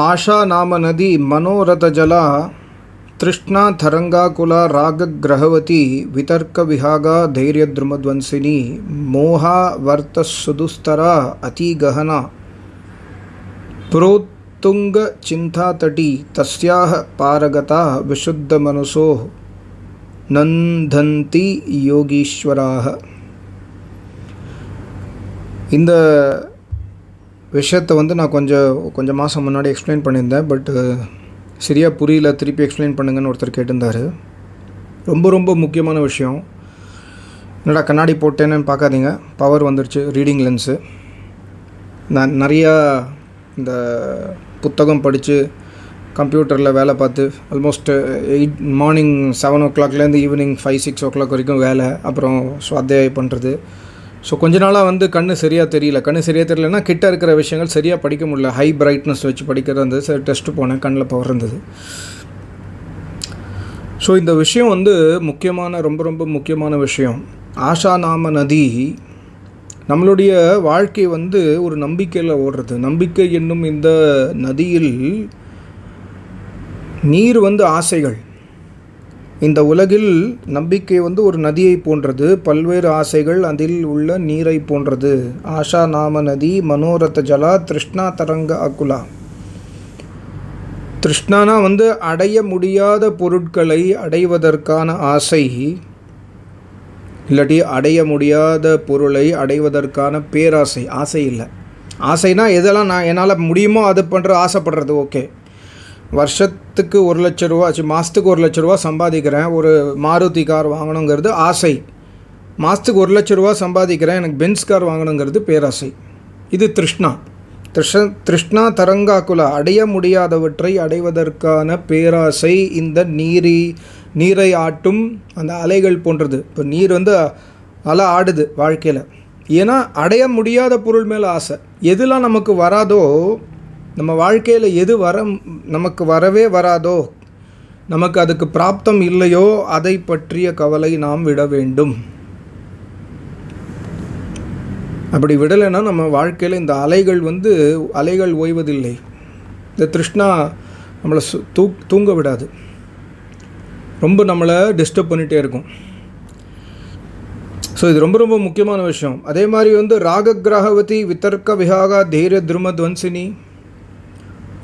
ಆಶಾ ನಾಮ ನದಿ ಮನೋರಥ ಜಲ ತೃಷ್ಣಾ ಥರಂಗಾಕುಲ ರಾಗಗ್ರಹವತಿ ವಿತರ್ಕ ವಿಹಾಗ ಧೈರ್ಯದ್ರುಮಧ್ವಂಸಿನಿ ಮೋಹ ವರ್ತ ಸುದುಸ್ತರ ಅತಿ ಗಹನ ಪ್ರೋತ್ತುಂಗ ಚಿಂತಾತಟಿ ತಸ್ಯಾಹ ಪಾರಗತ ವಿಶುದ್ಧ ಮನಸೋ நந்தந்தி யோகீஸ்வராக இந்த விஷயத்தை வந்து நான் கொஞ்சம் கொஞ்சம் மாதம் முன்னாடி எக்ஸ்பிளைன் பண்ணியிருந்தேன் பட் சரியாக புரியல திருப்பி எக்ஸ்பிளைன் பண்ணுங்கன்னு ஒருத்தர் கேட்டிருந்தாரு. ரொம்ப ரொம்ப முக்கியமான விஷயம். என்னடா கண்ணாடி போட்டேன்னு பார்க்காதீங்க. பவர் வந்துருச்சு ரீடிங் லென்ஸு நான் நிறையா இந்த புத்தகம் படித்து கம்ப்யூட்டரில் வேலை பார்த்து ஆல்மோஸ்ட் எயிட் மார்னிங் செவன் ஓ கிளாக்லேருந்து evening five six o'clock வரைக்கும் வேலை அப்புறம் சுவாத்தியாயம் பண்ணுறது ஸோ கொஞ்ச நாளாக வந்து கண் சரியாக தெரியல. கண் சரியாக தெரியலன்னா கிட்ட இருக்கிற விஷயங்கள் சரியாக படிக்க முடியல. ஹை பிரைட்னஸ் வச்சு படிக்கிறது இருந்தது சரி டெஸ்ட்டு போனேன். கண்ணில் பவர் இருந்தது. ஸோ இந்த விஷயம் வந்து முக்கியமான ரொம்ப ரொம்ப முக்கியமான விஷயம். ஆஷா நாம நதி நம்மளுடைய வாழ்க்கை வந்து ஒரு நம்பிக்கையில் ஓடுறது. நம்பிக்கை என்னும் இந்த நதியில் நீர் வந்து ஆசைகள். இந்த உலகில் நம்பிக்கை வந்து ஒரு நதியை போன்றது பல்வேறு ஆசைகள் அதில் உள்ள நீரை போன்றது. ஆஷா நாம நதி மனோரத ஜலா திருஷ்ணா தரங்க அகுலா. திருஷ்ணானா வந்து அடைய முடியாத பொருட்களை அடைவதற்கான ஆசை. இல்லாட்டி அடைய முடியாத பொருளை அடைவதற்கான பேராசை. ஆசை இல்லை. ஆசைனா எதெல்லாம் நான் என்னால் முடியுமோ அது பண்ணுற ஆசைப்படுறது ஓகே வருஷத்துக்கு ஒரு லட்ச ரூபா ஆச்சு மாதத்துக்கு ஒரு லட்ச ரூபா சம்பாதிக்கிறேன். ஒரு மாருதி கார் வாங்கணுங்கிறது ஆசை. மாதத்துக்கு ஒரு லட்ச ரூபா சம்பாதிக்கிறேன் எனக்கு பென்ஸ் கார் வாங்கணுங்கிறது பேராசை. இது திருஷ்ணா. திருஷ திருஷ்ணா தரங்காக்குல அடைய முடியாதவற்றை அடைவதற்கான பேராசை இந்த நீரி நீரை ஆட்டும் அந்த அலைகள் போன்றது. இப்போ நீர் வந்து அலை ஆடுது வாழ்க்கையில். ஏன்னா அடைய முடியாத பொருள் மேலே ஆசை. எதெல்லாம் நமக்கு வராதோ நம்ம வாழ்க்கையில் எது வர நமக்கு வரவே வராதோ நமக்கு அதுக்கு பிராப்தம் இல்லையோ அதை பற்றிய கவலை நாம் விட வேண்டும். அப்படி விடலைன்னா நம்ம வாழ்க்கையில் இந்த அலைகள் வந்து அலைகள் ஓய்வதில்லை. இந்த திருஷ்ணா நம்மளை சு தூ தூங்க விடாது. ரொம்ப நம்மளை டிஸ்டர்ப் பண்ணிகிட்டே இருக்கும். ஸோ இது ரொம்ப ரொம்ப முக்கியமான விஷயம். அதே மாதிரி வந்து ராககிரகவதி வித்தர்க்க விஹாகா தைரிய துருமத்வன்சினி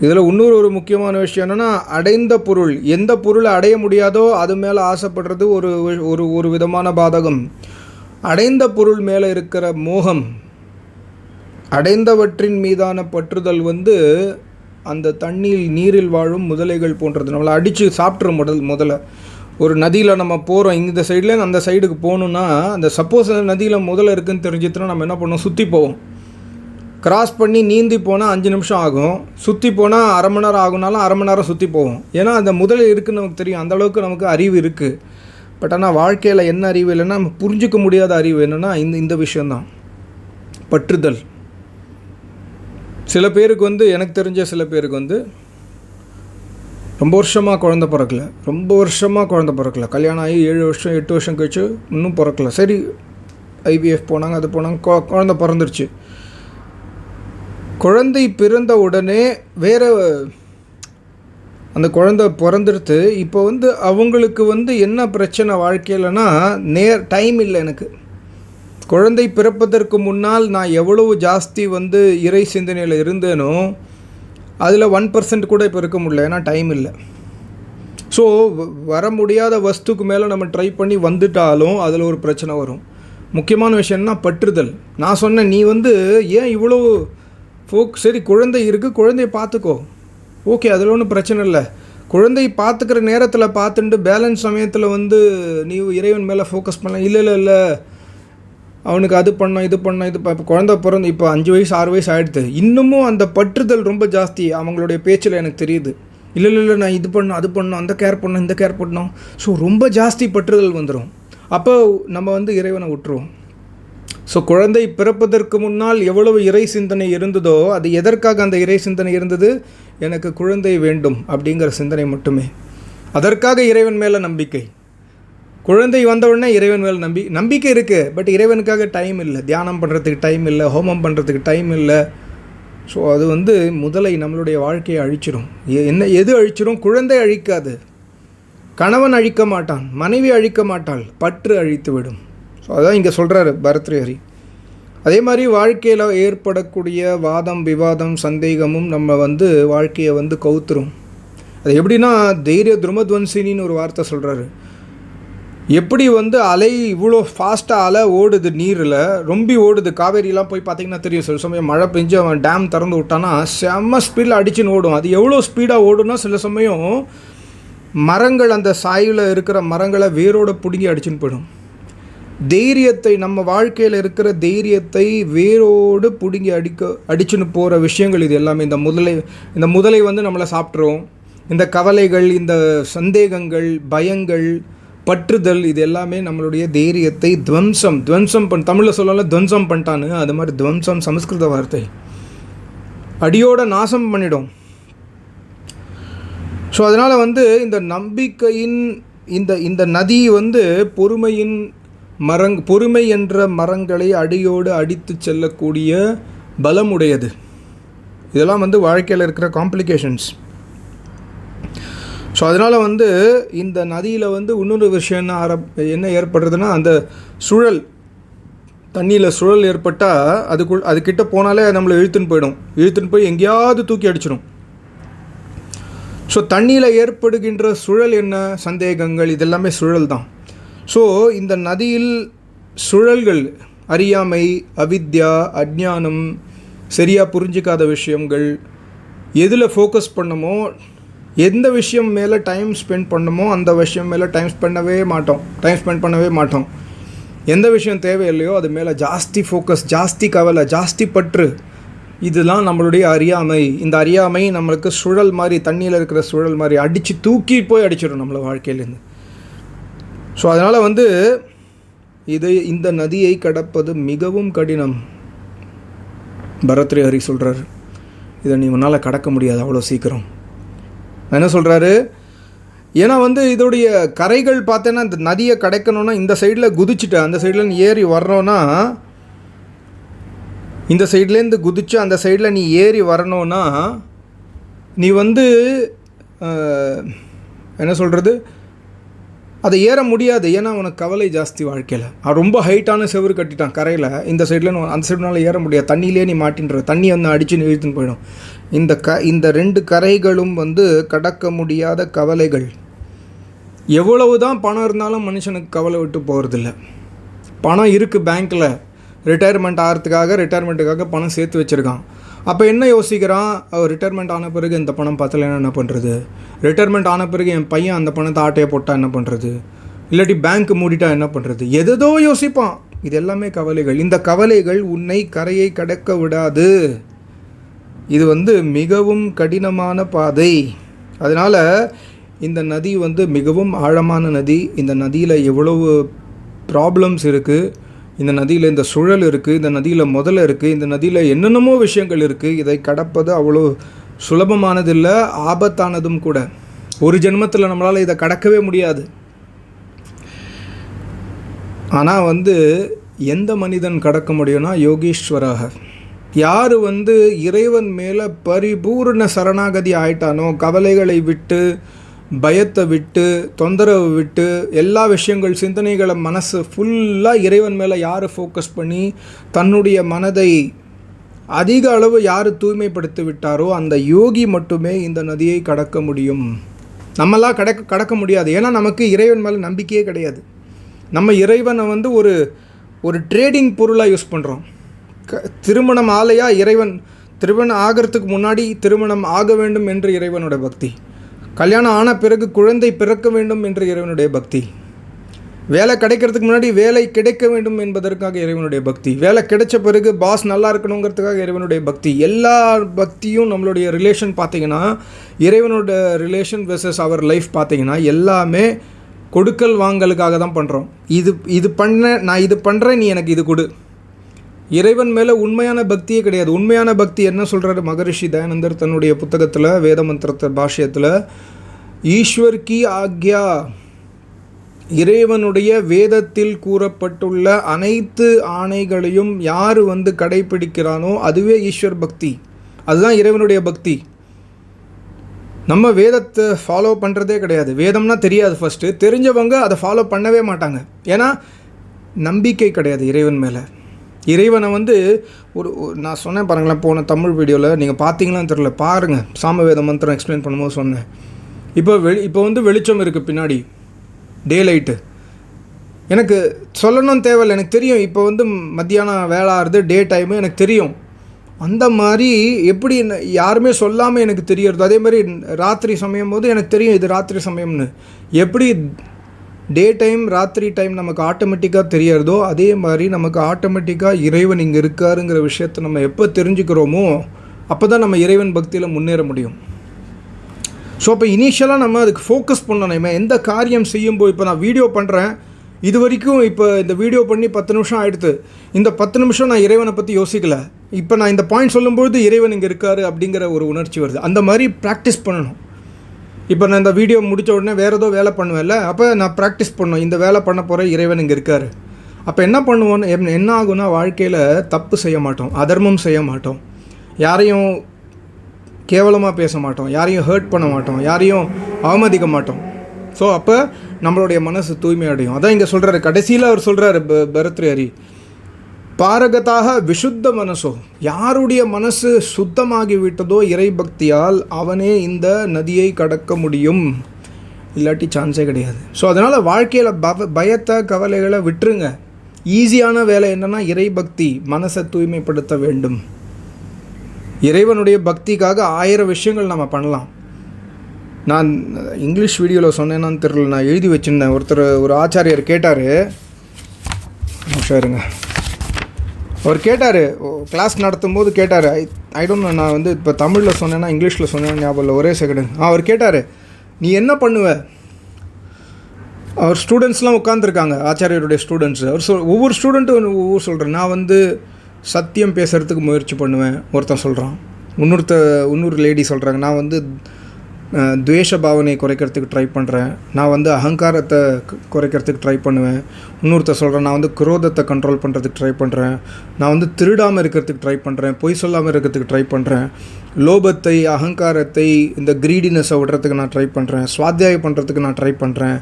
இதில் இன்னொரு ஒரு முக்கியமான விஷயம் என்னென்னா அடைந்த பொருள் எந்த பொருளை அடைய முடியாதோ அது மேலே ஆசைப்படுறது ஒரு ஒரு ஒரு விதமான பாதகம். அடைந்த பொருள் மேலே இருக்கிற மோகம் அடைந்தவற்றின் மீதான பற்றுதல் வந்து அந்த தண்ணீர் நீரில் வாழும் முதலைகள் போன்றது. நம்மளை அடித்து சாப்பிட்றோம் முதல் முதல்ல. ஒரு நதியில் நம்ம போகிறோம் இந்த சைட்லேருந்து அந்த சைடுக்கு போகணுன்னா அந்த சப்போஸ் அந்த நதியில் முதல்ல இருக்குதுன்னு தெரிஞ்சிச்சுன்னா நம்ம என்ன பண்ணுவோம்? சுற்றி போவோம். கிராஸ் பண்ணி நீந்தி போனால் அஞ்சு நிமிஷம் ஆகும். சுற்றி போனால் அரை மணி நேரம் ஆகுனாலும் அரை மணி நேரம் சுற்றி போவோம் ஏன்னா அந்த முதல் இருக்குன்னு நமக்கு தெரியும். அந்தளவுக்கு நமக்கு அறிவு இருக்குது பட் ஆனால் வாழ்க்கையில் என்ன அறிவு இல்லைன்னா நம்ம புரிஞ்சிக்க முடியாத அறிவு என்னென்னா இந்த இந்த விஷயந்தான் பற்றுதல். சில பேருக்கு வந்து எனக்கு தெரிஞ்ச சில பேருக்கு வந்து ரொம்ப வருஷமாக குழந்த பிறக்கல. ரொம்ப வருஷமாக குழந்த பிறக்கல. கல்யாணம் ஆகி ஏழு வருஷம் எட்டு வருஷம் கழிச்சு இன்னும் பிறக்கல. சரி ஐவிஎஃப் போனாங்க அது போனாங்க குழந்த பிறந்துருச்சு. குழந்தை பிறந்த உடனே வேறு அந்த குழந்த பிறந்துடுத்து இப்போ வந்து அவங்களுக்கு வந்து என்ன பிரச்சனை வாழ்க்கையிலனா நேர் டைம் இல்லை எனக்கு. குழந்தை பிறப்பதற்கு முன்னால் நான் எவ்வளவு ஜாஸ்தி வந்து இறை சிந்தனையில் இருந்தேனோ அதில் ஒன் பர்சன்ட் கூட இப்போ இருக்க முடியல ஏன்னா டைம் இல்லை. ஸோ வர முடியாத வஸ்துக்கு மேலே நம்ம ட்ரை பண்ணி வந்துட்டாலும் அதில் ஒரு பிரச்சனை வரும். முக்கியமான விஷயம்னா பற்றுதல். நான் சொன்னேன் நீ வந்து ஏன் இவ்வளோ ஃபோக் சரி குழந்தை இருக்குது குழந்தைய பார்த்துக்கோ. ஓகே அதில் ஒன்றும் பிரச்சனை இல்லை. குழந்தை பார்த்துக்கிற நேரத்தில் பார்த்துட்டு பேலன்ஸ் சமயத்தில் வந்து நீ இறைவன் மேலே ஃபோக்கஸ் பண்ண இல்லை இல்லை இல்லை. அவனுக்கு அது பண்ணோம் இது பண்ணோம் இது இப்போ குழந்த பிறந்து இப்போ அஞ்சு வயசு ஆறு வயசு ஆகிடுது இன்னமும் அந்த பற்றுதல் ரொம்ப ஜாஸ்தி. அவங்களுடைய பேச்சில் எனக்கு தெரியுது. இல்லை இல்லை இல்லை நான் இது பண்ணோம் அது பண்ணோம் அந்த கேர் பண்ணோம் இந்த கேர் பண்ணோம். ஸோ ரொம்ப ஜாஸ்தி பற்றுதல் வந்துடும் அப்போ நம்ம வந்து இறைவனை விட்டுருவோம். ஸோ குழந்தை பிறப்பதற்கு முன்னால் எவ்வளவு இறை சிந்தனை இருந்ததோ அது எதற்காக அந்த இறை சிந்தனை இருந்தது? எனக்கு குழந்தை வேண்டும் அப்படிங்கிற சிந்தனை மட்டுமே. அதற்காக இறைவன் மேலே நம்பிக்கை. குழந்தை வந்தவுடனே இறைவன் மேலே நம்பி நம்பிக்கை இருக்குது பட் இறைவனுக்காக டைம் இல்லை. தியானம் பண்ணுறதுக்கு டைம் இல்லை ஹோமம் பண்ணுறதுக்கு டைம் இல்லை. ஸோ அது வந்து முதலை நம்மளுடைய வாழ்க்கையை அழிச்சிடும் எ- என்ன எது அழிச்சிடும் குழந்தை அழிக்காது. கணவன் அழிக்க மாட்டான் மனைவி அழிக்க மாட்டாள் பற்று அழித்து விடும் ஸோ அதான் இங்கே சொல்கிறாரு பரத்ரிஹரி அதே மாதிரி வாழ்க்கையில் ஏற்படக்கூடிய வாதம் விவாதம் சந்தேகமும் நம்ம வந்து வாழ்க்கையை வந்து கவுத்துரும். அது எப்படின்னா தைரிய துருமத்வன்சினின்னு ஒரு வார்த்தை சொல்கிறாரு எப்படி வந்து அலை இவ்வளோ ஃபாஸ்ட்டாக அலை ஓடுது நீரில் ரொம்ப ஓடுது. காவேரிலாம் போய் பார்த்தீங்கன்னா தெரியும் சில சமயம் மழை பெஞ்சு அவன் டேம் திறந்து விட்டான்னா செம்ம ஸ்பீடில் அடிச்சுன்னு ஓடும். அது எவ்வளோ ஸ்பீடாக ஓடுனா சில சமயம் மரங்கள் அந்த சாயில் இருக்கிற மரங்களை வேரோடு பிடுங்கி அடிச்சுன்னு போயிடும். தைரியத்தை நம்ம வாழ்க்கையில் இருக்கிற தைரியத்தை வேரோடு பிடுங்கி அடிக்க அடிச்சுன்னு போகிற விஷயங்கள் இது எல்லாமே. இந்த முதலை இந்த முதலை வந்து நம்மளை சாப்பிட்ரும் இந்த கவலைகள் இந்த சந்தேகங்கள் பயங்கள் பற்றுதல் இது எல்லாமே நம்மளுடைய தைரியத்தை துவம்சம் துவம்சம் பண் தமிழில் சொல்லலாம் துவம்சம் பண்ணிட்டான்னு. அது மாதிரி துவம்சம் சமஸ்கிருத வார்த்தை. அடியோட நாசம் பண்ணிடும். ஸோ அதனால் வந்து இந்த நம்பிக்கையின் இந்த இந்த நதி வந்து பொறுமையின் மரங் பொறுமை என்ற மரங்களை அடியோடு அடித்து செல்லக்கூடிய பலமுடையது. இதெல்லாம் வந்து வாழ்க்கையில் இருக்கிற காம்ப்ளிகேஷன்ஸ் ஸோ அதனால் வந்து இந்த நதியில் வந்து இன்னொரு விஷயம் என்ன ஆர என்ன ஏற்படுறதுன்னா அந்த சுழல் தண்ணியில் சுழல் ஏற்பட்டால் அதுக்குள் அதுக்கிட்ட போனாலே நம்மளை இழுத்துன்னு போயிடும். இழுத்துன்னு போய் எங்கேயாவது தூக்கி அடிச்சிடும். ஸோ தண்ணியில் ஏற்படுகின்ற சுழல் என்ன? சந்தேகங்கள் இதெல்லாமே சுழல் தான் ஸோ இந்த நதியில் சுழல்கள் அறியாமை அவித்யா அஜ்ஞானம் சரியாக புரிஞ்சிக்காத விஷயங்கள் எதில் ஃபோக்கஸ் பண்ணமோ எந்த விஷயம் மேலே டைம் ஸ்பெண்ட் பண்ணமோ அந்த விஷயம் மேலே டைம் பண்ணவே மாட்டோம். டைம் ஸ்பெண்ட் பண்ணவே மாட்டோம். எந்த விஷயம் தேவையில்லையோ அது மேலே ஜாஸ்தி ஃபோக்கஸ் ஜாஸ்தி கவலை ஜாஸ்தி பற்று. இதெல்லாம் நம்மளுடைய அறியாமை. இந்த அறியாமை நம்மளுக்கு சுழல் மாதிரி தண்ணியில் இருக்கிற சுழல் மாதிரி அடித்து தூக்கி போய் அடிச்சிடும் நம்மளை வாழ்க்கையிலேருந்து. ஸோ அதனால் வந்து இதை இந்த நதியை கடப்பது மிகவும் கடினம். பரத்ரி ஹரி சொல்கிறாரு இதை நீ உன்னால் கடக்க முடியாது அவ்வளோ சீக்கிரம். என்ன சொல்கிறாரு ஏன்னா வந்து இதோடைய கரைகள் பார்த்தேன்னா இந்த நதியை கடைக்கணும்னா இந்த சைடில் குதிச்சுட்டு அந்த சைடில் நீ ஏறி வர்றோன்னா இந்த சைட்லேருந்து குதிச்சு அந்த சைடில் நீ ஏறி வரணும்னா நீ வந்து என்ன சொல்கிறது அதை ஏற முடியாது. ஏன்னா உனக்கு கவலை ஜாஸ்தி வாழ்க்கையில். அவன் ரொம்ப ஹைட்டான செவுரு கட்டிட்டான் கரையில். இந்த சைடில் அந்த சைடுனால ஏற முடியாது. தண்ணியிலே நீ மாட்டின்ற தண்ணி வந்து அடித்து இழுத்துன்னு போயிடும். இந்த க இந்த ரெண்டு கரைகளும் வந்து கடக்க முடியாத கவலைகள். எவ்வளவு தான் பணம் இருந்தாலும் மனுஷனுக்கு கவலை விட்டு போகிறதில்ல பணம் இருக்குது பேங்க்கில் ரிட்டையர்மெண்ட் ஆகிறதுக்காக ரிட்டையர்மெண்ட்டுக்காக பணம் சேர்த்து வச்சுருக்கான். அப்போ என்ன யோசிக்கிறான்? அவர் ரிட்டையர்மெண்ட் ஆன பிறகு இந்த பணம் பத்தலைன்னா என்ன பண்ணுறது ரிட்டையர்மெண்ட் ஆன பிறகு என் பையன் அந்த பணத்தை ஆட்டையை போட்டால் என்ன பண்ணுறது இல்லாட்டி பேங்க் மூடிட்டா என்ன பண்ணுறது எதோ யோசிப்பான். இது எல்லாமே கவலைகள். இந்த கவலைகள் உன்னை கரையை கடக்க விடாது. இது வந்து மிகவும் கடினமான பாதை. அதனால் இந்த நதி வந்து மிகவும் ஆழமான நதி. இந்த நதியில் எவ்வளவு ப்ராப்ளம்ஸ் இருக்குது இந்த நதியில் இந்த சுழல் இருக்குது இந்த நதியில் முதல்ல இருக்குது இந்த நதியில் என்னென்னமோ விஷயங்கள் இருக்குது இதை கடப்பது அவ்வளோ சுலபமானதில்லை ஆபத்தானதும் கூட. ஒரு ஜென்மத்தில் நம்மளால் இதை கடக்கவே முடியாது. ஆனால் வந்து எந்த மனிதன் கடக்க முடியும்னா யோகீஸ்வராக. யார் வந்து இறைவன் மேலே பரிபூர்ண சரணாகதி ஆயிட்டானோ கவலைகளை விட்டு பயத்தை விட்டு தொந்தரவு விட்டு எல்லா விஷயங்கள் சிந்தனைகளை மனசு ஃபுல்லாக இறைவன் மேலே யார் ஃபோக்கஸ் பண்ணி தன்னுடைய மனதை அதிக அளவு யார் தூய்மைப்படுத்தி விட்டாரோ அந்த யோகி மட்டுமே இந்த நதியை கடக்க முடியும். நம்மளாம் கடக்க கடக்க முடியாது. ஏன்னா நமக்கு இறைவன் மேலே நம்பிக்கையே கிடையாது. நம்ம இறைவனை வந்து ஒரு ஒரு ட்ரேடிங் பொருளாக யூஸ் பண்ணுறோம் க திருமணம் ஆலையாக இறைவன் திருமணம் ஆகிறதுக்கு முன்னாடி திருமணம் ஆக வேண்டும் என்று இறைவனோட பக்தி. கல்யாணம் ஆன பிறகு குழந்தை பிறக்க வேண்டும் என்ற இறைவனுடைய பக்தி. வேலை கிடைக்கிறதுக்கு முன்னாடி வேலை கிடைக்க வேண்டும் என்பதற்காக இறைவனுடைய பக்தி. வேலை கிடைச்ச பிறகு பாஸ் நல்லா இருக்கணுங்கிறதுக்காக இறைவனுடைய பக்தி. எல்லா பக்தியும் நம்மளுடைய ரிலேஷன் பார்த்தீங்கன்னா இறைவனோட ரிலேஷன் வெர்சஸ் அவர் லைஃப் பார்த்தீங்கன்னா எல்லாமே கொடுக்கல் வாங்கலுக்காக தான் பண்ணுறோம் இது இது பண்ண நான் இது பண்ணுறேன் நீ எனக்கு இது கொடு. இறைவன் மேலே உண்மையான பக்தியே கிடையாது. உண்மையான பக்தி என்ன சொல்கிறாரு மகரிஷி தயானந்தர் தன்னுடைய புத்தகத்தில் வேத மந்திரத்தை பாஷ்யத்தில்? ஈஸ்வர் கி ஆக்யா. இறைவனுடைய வேதத்தில் கூறப்பட்டுள்ள அனைத்து ஆணைகளையும் யார் வந்து கடைபிடிக்கிறானோ அதுவே ஈஸ்வர் பக்தி. அதுதான் இறைவனுடைய பக்தி. நம்ம வேதத்தை ஃபாலோ பண்ணுறதே கிடையாது. வேதம்னா தெரியாது ஃபஸ்ட்டு தெரிஞ்சவங்க அதை ஃபாலோ பண்ணவே மாட்டாங்க. ஏன்னா நம்பிக்கை கிடையாது இறைவன் மேலே. இறைவனை வந்து ஒரு நான் சொன்னேன் பாருங்களேன் போன தமிழ் வீடியோவில் நீங்கள் பார்த்தீங்களான்னு தெரில பாருங்கள் சாமவேத மந்திரம் எக்ஸ்பிளைன் பண்ணும்போது சொன்னேன். இப்போ வெளி இப்போ வந்து வெளிச்சம் இருக்குது பின்னாடி. டே லைட்டு எனக்கு சொல்லணும் தேவையில்லை. எனக்கு தெரியும். இப்போ வந்து மத்தியானம் வேலை ஆறுது டே டைமு எனக்கு தெரியும். அந்த மாதிரி எப்படி யாருமே சொல்லாமல் எனக்கு தெரியறது? அதே மாதிரி ராத்திரி சமயம் போது எனக்கு தெரியும் இது ராத்திரி சமயம்னு. எப்படி டே டைம் ராத்திரி டைம் நமக்கு ஆட்டோமேட்டிக்காக தெரியறதோ அதே மாதிரி நமக்கு ஆட்டோமேட்டிக்காக இறைவன் இங்கே இருக்காருங்கிற விஷயத்தை நம்ம எப்போ தெரிஞ்சுக்கிறோமோ அப்போ தான் நம்ம இறைவன் பக்தியில் முன்னேற முடியும். ஸோ அப்போ இனிஷியலாக நம்ம அதுக்கு ஃபோக்கஸ் பண்ணணும் எந்த காரியம் செய்யும்போது இப்போ நான் வீடியோ பண்ணுறேன் இது வரைக்கும் இப்போ இந்த வீடியோ பண்ணி பத்து நிமிஷம் ஆகிடுது இந்த பத்து நிமிஷம் நான் இறைவனை பற்றி யோசிக்கல. இப்போ நான் இந்த பாயிண்ட் சொல்லும்பொழுது இறைவன் இங்கே இருக்காரு அப்படிங்கிற ஒரு உணர்ச்சி வருது. அந்த மாதிரி ப்ராக்டிஸ் பண்ணணும். இப்போ நான் இந்த வீடியோ முடித்த உடனே வேறு ஏதோ வேலை பண்ணுவேன்ல அப்போ நான் ப்ராக்டிஸ் பண்ணோம் இந்த வேலை பண்ண போகிற இறைவன் இங்கே இருக்கார். அப்போ என்ன பண்ணுவோன்னு என்ன- என்ன ஆகும்னா வாழ்க்கையில் தப்பு செய்ய மாட்டோம் அதர்மம் செய்ய மாட்டோம். யாரையும் கேவலமாக பேச மாட்டோம் யாரையும் ஹர்ட் பண்ண மாட்டோம் யாரையும் அவமதிக்க மாட்டோம். ஸோ அப்போ நம்மளுடைய மனசு தூய்மை அடையும் அதான் இங்கே சொல்கிறாரு கடைசியில் அவர் சொல்கிறாரு பரத்ரி ஹரி பாரகதாக விசுத்த மனசோ யாருடைய மனசு சுத்தமாகி விட்டதோ இறை பக்தியால் அவனே இந்த நதியை கடக்க முடியும். இல்லாட்டி சான்ஸே கிடையாது. ஸோ அதனால் வாழ்க்கையில் பவ பயத்தை கவலைகளை விட்டுருங்க. ஈஸியான வேலை என்னென்னா இறை பக்தி மனசை தூய்மைப்படுத்த வேண்டும். இறைவனுடைய பக்திக்காக ஆயிரம் விஷயங்கள் நம்ம பண்ணலாம். நான் இங்கிலீஷ் வீடியோவில் சொன்னேன்னான்னு தெரியல நான் எழுதி வச்சுருந்தேன். ஒருத்தர் ஒரு ஆச்சாரியர் கேட்டார். இருங்க. அவர் கேட்டார் கிளாஸ் நடத்தும் போது கேட்டார் ஐ ஐ டோன்ட் நான் வந்து இப்போ தமிழில் சொன்னேன்னா இங்கிலீஷில் சொன்னேன்னு ஞாபகம் இல்லை ஒரே செகண்ட் அவர் கேட்டார் நீ என்ன பண்ணுவ? அவர் ஸ்டூடெண்ட்ஸ்லாம் உட்காந்துருக்காங்க ஆச்சாரியருடைய ஸ்டூடெண்ட்ஸ் அவர் சொல் ஒவ்வொரு ஸ்டூடெண்ட்டும் ஒவ்வொரு சொல்கிறேன் நான் வந்து சத்தியம் பேசுகிறதுக்கு முயற்சி பண்ணுவேன் ஒருத்தன் சொல்கிறான் இன்னொருத்த இன்னொரு லேடி சொல்கிறாங்க நான் வந்து துவேஷ பாவனையை குறைக்கிறதுக்கு ட்ரை பண்ணுறேன் நான் வந்து அகங்காரத்தை குறைக்கிறதுக்கு ட்ரை பண்ணுவேன். இன்னொருத்த சொல்கிறேன் நான் வந்து குரோதத்தை கண்ட்ரோல் பண்ணுறதுக்கு ட்ரை பண்ணுறேன் நான் வந்து திருடாமல் இருக்கிறதுக்கு ட்ரை பண்ணுறேன் பொய் சொல்லாமல் இருக்கிறதுக்கு ட்ரை பண்ணுறேன் லோபத்தை அகங்காரத்தை இந்த க்ரீடினஸை விடுறதுக்கு நான் ட்ரை பண்ணுறேன் சுவாத்தியாயம் பண்ணுறதுக்கு நான் ட்ரை பண்ணுறேன்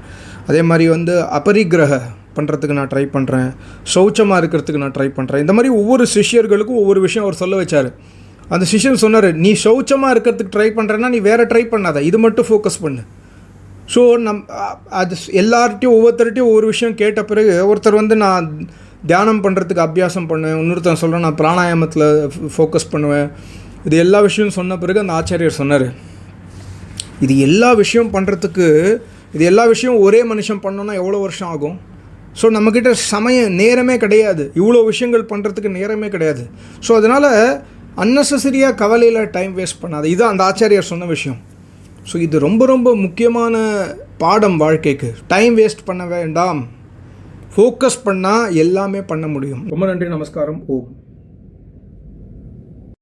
அதே மாதிரி வந்து அபரிக்கிரக பண்ணுறதுக்கு நான் ட்ரை பண்ணுறேன் சௌச்சமாக இருக்கிறதுக்கு நான் ட்ரை பண்ணுறேன் இந்த மாதிரி ஒவ்வொரு சிஷ்யர்களுக்கும் ஒவ்வொரு விஷயம் அவர் சொல்ல வச்சார். அந்த சிஷன் சொன்னார் நீ சௌச்சமாக இருக்கிறதுக்கு ட்ரை பண்ணுறேன்னா நீ வேறு ட்ரை பண்ணாத இது மட்டும் ஃபோக்கஸ் பண்ணு. ஸோ நம் அது எல்லார்ட்டையும் ஒவ்வொருத்தர்ட்டையும் ஒவ்வொரு விஷயம் கேட்ட பிறகு ஒருத்தர் வந்து நான் தியானம் பண்ணுறதுக்கு அபியாசம் பண்ணுவேன் இன்னொருத்தன் சொல்கிறேன் நான் பிராணாயாமத்தில் ஃபோக்கஸ் பண்ணுவேன். இது எல்லா விஷயம் சொன்ன பிறகு அந்த ஆச்சாரியர் சொன்னார் இது எல்லா விஷயம் பண்ணுறதுக்கு இது எல்லா விஷயம் ஒரே மனுஷன் பண்ணோன்னா எவ்வளோ வருஷம் ஆகும்? ஸோ நம்மக்கிட்ட சமயம் நேரமே கிடையாது இவ்வளோ விஷயங்கள் பண்ணுறதுக்கு நேரமே கிடையாது. ஸோ அதனால் அன்னெசரியாக கவலையில் டைம் வேஸ்ட் பண்ணாது. இதுதான் அந்த ஆச்சாரியார் சொன்ன விஷயம். ஸோ இது ரொம்ப ரொம்ப முக்கியமான பாடம் வாழ்க்கைக்கு. டைம் வேஸ்ட் பண்ண வேண்டாம். ஃபோக்கஸ் பண்ணால் எல்லாமே பண்ண முடியும். ரொம்ப நன்றி நமஸ்காரம். ஓம்.